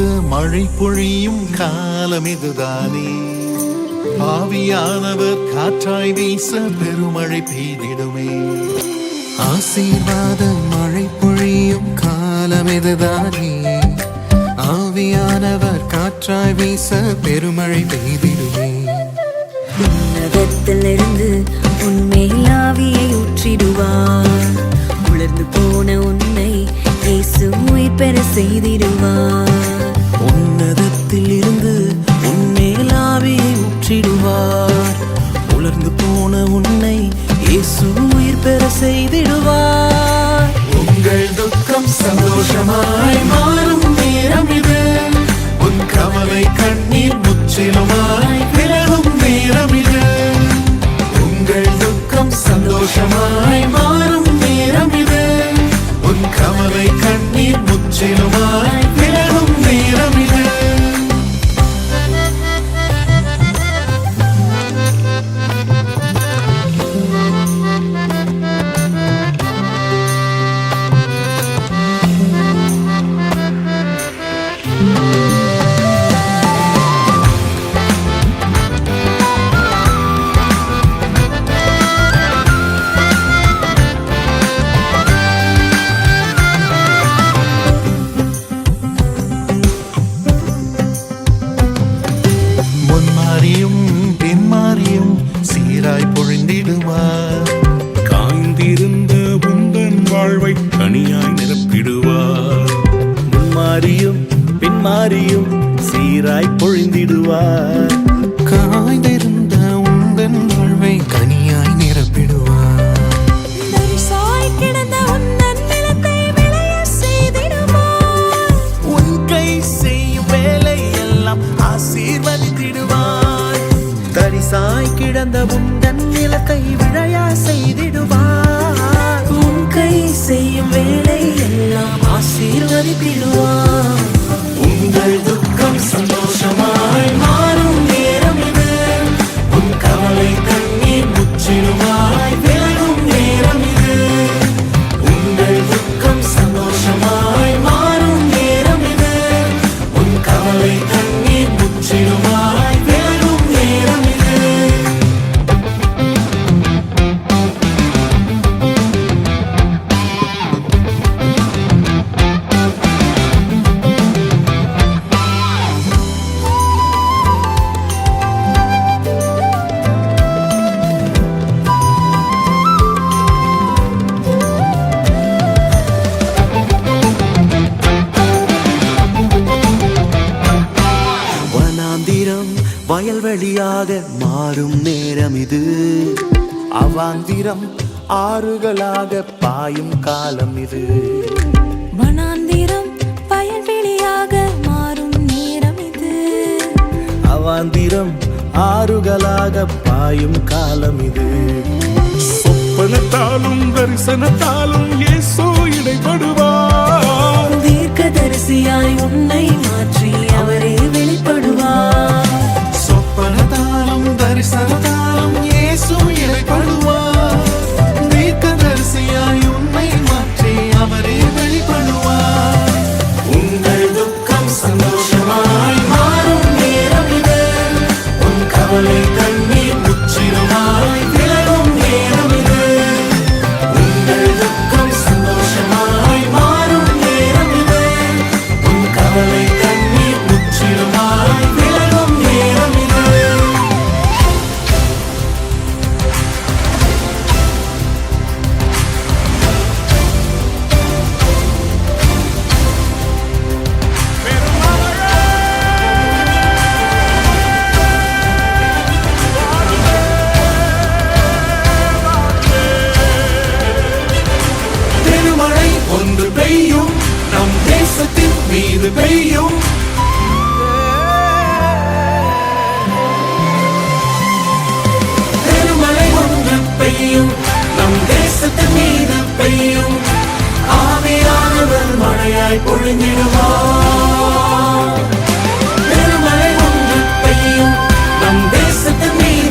மழை பொழியும் காலம் இதுதானே. ஆவியானவர் காற்றாய் வீச பெருமழை பெய்திடுமே. ஆசீர்வாத மழை பொழியும் காலம் இதுதானே. ஆவியானவர் காற்றாய் வீச பெருமழை பெய்திடுமே. உன்னதத்திலிருந்து உன்மேல் ஆவியை முன்மாறியும் பின்மாறியும் சீராய் பொழிந்திடுவார். காய்ந்திருந்த உந்தன் வாழ்வை கனியாய் நிரப்பிடுவார். உன் கை செய்யும் வேலை எல்லாம் ஆசீர்வதித்திடுவார் தரிசாய் கிடந்த உந்தன் நிலத்தை விழையா செய்திடுவார். உன் கை செய்யும் வேலை எல்லாம் ஆசீர்வதித்திடுவார். கண்ணீர் முற்றிலுமாய் வயல்வெளியாக மாறும் நேரம் இது அவாந்திரம் ஆறுகளாக பாயும் காலம் இது வனாந்திரம் வயல்வெளியாக மாறும் நேரம் இது அவாந்திரம் ஆறுகளாக பாயும் காலம் இது சொப்பனத்தாலும் தரிசனத்தாலும் இயேசு சொப்பனத்தாலும் தரிசனத்தாலும் இயேசு தீர்க்க தரிசியாய் உன்னை மாற்றி அவரே வெளிப்படுவார். உங்கள் துக்கம் சந்தோஷமாய் மாறும் நேரம் இது. உன் கவலை இது பெய்யும். பெருமழை ஒன்று பெய்யும். நம் தேசத்து மீது பெய்யும். ஆவியானவர் மழையாய் பொழிந்திடுவார் பெருமழை ஒன்று பெய்யும். நம் தேசத்து மீது